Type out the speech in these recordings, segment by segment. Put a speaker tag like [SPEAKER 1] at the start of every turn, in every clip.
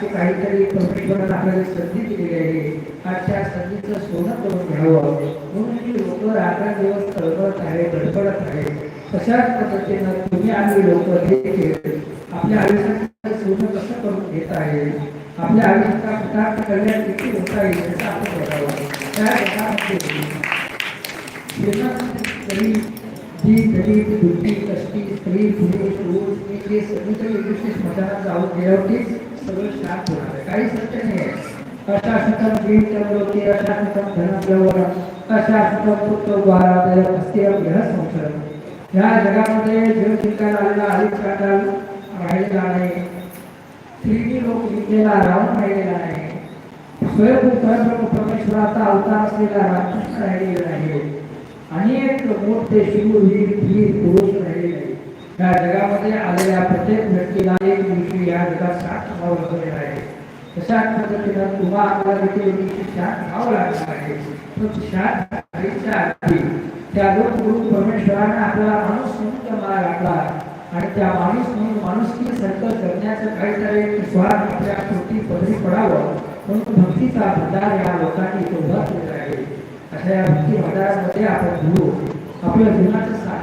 [SPEAKER 1] अशी काहीतरी परमेश्वराने आपल्याला संधी दिलेली आहे. आजच्या संधीचं सोनं करून घ्यावं. म्हणून ही लोक रात्र दिवस तळमळत आहे धडपडत आहे तशाच पद्धतीनं तुम्ही आम्ही लोक देखील आपल्या आयुष्याचं सोनं कसं करून घेत आहे आपल्या आयुष्याचा पदार्थ कल्याण किती होता येईल याचा आपण बघावं. त्या एकामध्ये तरी जी गरीब दुःखी कष्टी स्त्री पुरुष पुरुष हे सगळीकडे एकवीसशे स्मशानात जाऊन गेल्यावरतीच सगळं शांत होणार आहे काही सत्य नाही आहे अशासकम वीर लोके अशासकम धनजवर अशासकम संसार ह्या जगामध्ये जीव आलेला राहिलेला नाही लोक विद्येला राहून राहिलेला नाही स्वयंभू परमेश्वराचा अवतार असलेला रामकृष्ण राहिलेला आहे अनेक मोठे शिववीर वीर पुरुष राहिले या जगामध्ये आलेल्या प्रत्येक व्यक्तीला एक दिवशी या जगात साथ भाव लागलेला आहे. तशाच पद्धतीनं तुम्हा आम्हाला देखील एक दिवशी शांत भाव लागणार आहे. पण शांत झालीच्या आधी त्या दोन गुरु परमेश्वराने आपल्याला माणूस म्हणून जन्माला घातला आणि त्या माणूस म्हणून माणुसकी सारखं करण्याचं काहीतरी एक स्वार्थ आपल्या कृती पदरी पडावं म्हणून भक्तीचा भंडार या लोकांनी तो उभा केला आहे. अशा या भक्ती भंडारामध्ये आपण गुरु आपल्या जीवनाचं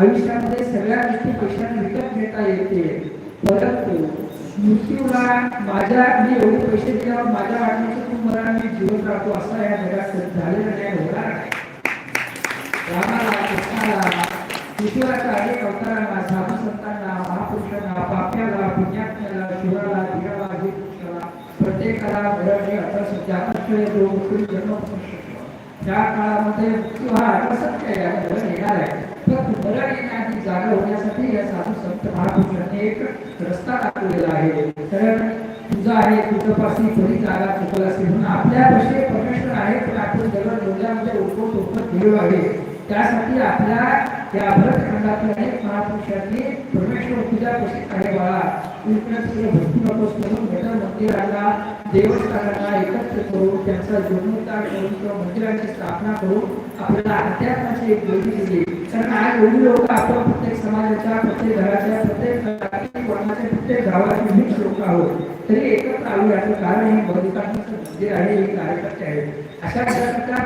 [SPEAKER 1] आयुष्यामध्ये सगळ्या गोष्टी पैशाने विकत घेता येते परंतु मृत्यूला माझ्या मी एवढे पैसे दिल्यावर माझ्या वाटण्याचं तू मला मी जीवन राहतो असा या जगात झालेला नाही होणार नाही. रामाला कृष्णाला ईश्वराच्या अनेक अवतारांना साधू संतांना महापुरुषांना पाप्याला पुण्यात्म्याला शिवाला धीराला श्रीकृष्णाला प्रत्येकाला मरणे अटसत्य अटसत्य जो मुक्ती जन्म त्या काळामध्ये मृत्यू हा अटसत्य आहे येणार आहे. ठिकाणी जागा होण्यासाठी या साधू संत महापुरुषांनी एक रस्ता दाखवलेला आहे. कारण तुझा आहे तुझ्यापासून थोडी जागा चुकल असेल म्हणून आपल्यापाशी परमेश्वर आहे पण आपण जगत डोंगरामध्ये उठवत उठवत गेलो आहे. त्यासाठी आपल्या या भरतखंडातल्या अनेक महापुरुषांनी परमेश्वर तुझ्या कशी आहे बाळा इकडे सगळे भक्ती नकोस म्हणून मोठ्या मंदिराला देवस्थानाला एकत्र करून त्यांचा जीर्णोद्धार करून किंवा मंदिराची स्थापना करून आपल्याला अध्यात्माची एक जोडी दिली. कारण आज एवढी लोक आपण प्रत्येक समाजाच्या प्रत्येक घराच्या प्रत्येक जाती, वर्णाच्या प्रत्येक गावाचे वीस लोक आहोत. तरी एकत्र आलो याचं कारण हे भगवंतांचं मंदिर आहे हे कार्यकर्ते आहेत. अशा प्रकारच्या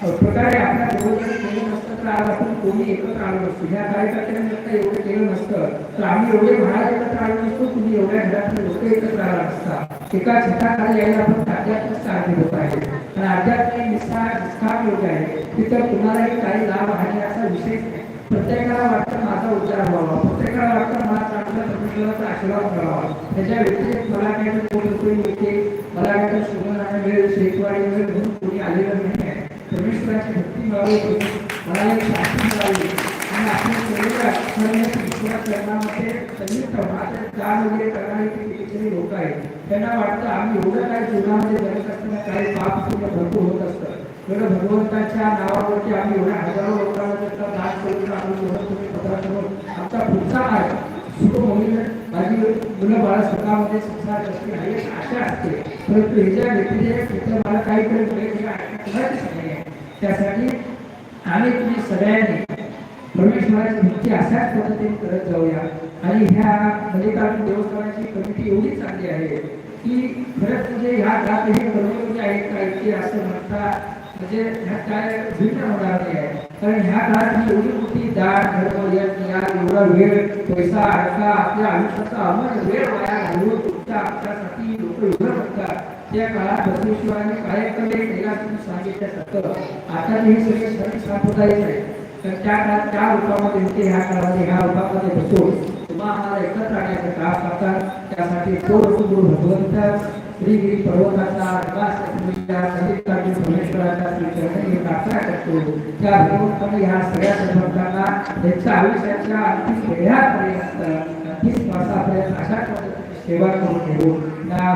[SPEAKER 1] प्रकारे आपल्या बरोबर केलं नसतं तर आज आपण कोणी एकत्र आलो नसतो. ह्या कार्यकर्त्यांनी एवढं केलं नसतं तर आम्ही एवढे बाहेर एकत्र आलो नसतो तुम्ही एवढ्या घरातले लोक एकत्र आला नसता. एका छताखाली यायला आपण अध्यात्मिक सारखे लोक आहेत आणि अध्यात्मिक निष्ठा निष्ठाक लोक आहे. तिथं कुणालाही काही लाभ आहे असा विषय प्रत्येकाला वाटतं माझा उद्धार व्हावा. प्रत्येकाला वाटतं मला चांगल्या परमेश्वराचा आशीर्वाद मिळावा त्याच्या व्यतिरिक्त मला काहीतरी कोणी नोकरी मिळते मला काहीतरी सुगंधाने मिळेल शेतवाडी वगैरे म्हणून कोणी आलेलं नाही आहे. परमेश्वराची भक्ती मिळावी मला एक शांती मिळावी. आणि आपल्या सगळे अक्षरने ईश्वर करण्यामध्ये संयुक्त मात्र दान वगैरे करणारे ते कितीतरी लोक आहेत. त्यांना वाटतं आम्ही एवढं काय जीवनामध्ये जगत असताना काही पाप सुद्धा भरपूर होत असतं. एवढं भगवंताच्या नावावरती आम्ही एवढ्या हजारो लोकांना त्याचा दान करून आम्ही एवढं तुम्ही पत्रासमोर आमचा पुढचा मार्ग माझी मुलं बाळा स्वतःमध्ये संसार आहे आशा असते परंतु ह्याच्या व्यतिरिक्त मला काहीतरी त्यासाठी आम्ही तुम्ही सगळ्यांनी परमेश्वराची भक्ती अशाच पद्धतीने करत जाऊया. आणि ह्या मल्लिकार्जुन देवस्थानाची कमिटी एवढी चांगली आहे की खरंच म्हणजे ह्या काळात हे कर्मयोगी आहेत असं म्हणता म्हणजे ह्या काय भिन्न होणार नाही आहे. कारण ह्या काळात एवढी मोठी दाट धर्म एवढा वेळ पैसा अडका आपल्या आयुष्याचा अमर वेळ वाया घालून तुमच्या आमच्यासाठी लोक एवढं करतात. त्या काळात बसवेश्वराने काय केले त्याला तुम्ही सांगितल्यासारखं. आता हे सगळे सण येत आहे तर त्या काळात त्या रूपामध्ये होते ह्या काळामध्ये ह्या रूपामध्ये बसून तुम्हा आम्हाला एकत्र आणण्याचं काम करतात त्यासाठी तो गुरु भगवंत श्रीगिरी पर्वताचा निवास परमेश्वराचा मल्लिकार्जुन श्री चरणी प्रार्थना करतो. त्या भगवंताने ह्या सगळ्या सर्वंतांना त्यांच्या आयुष्याच्या अंतिम वेळापर्यंत अंतिम श्वासापर्यंत अशा पद्धतीने सेवा करून घेऊन या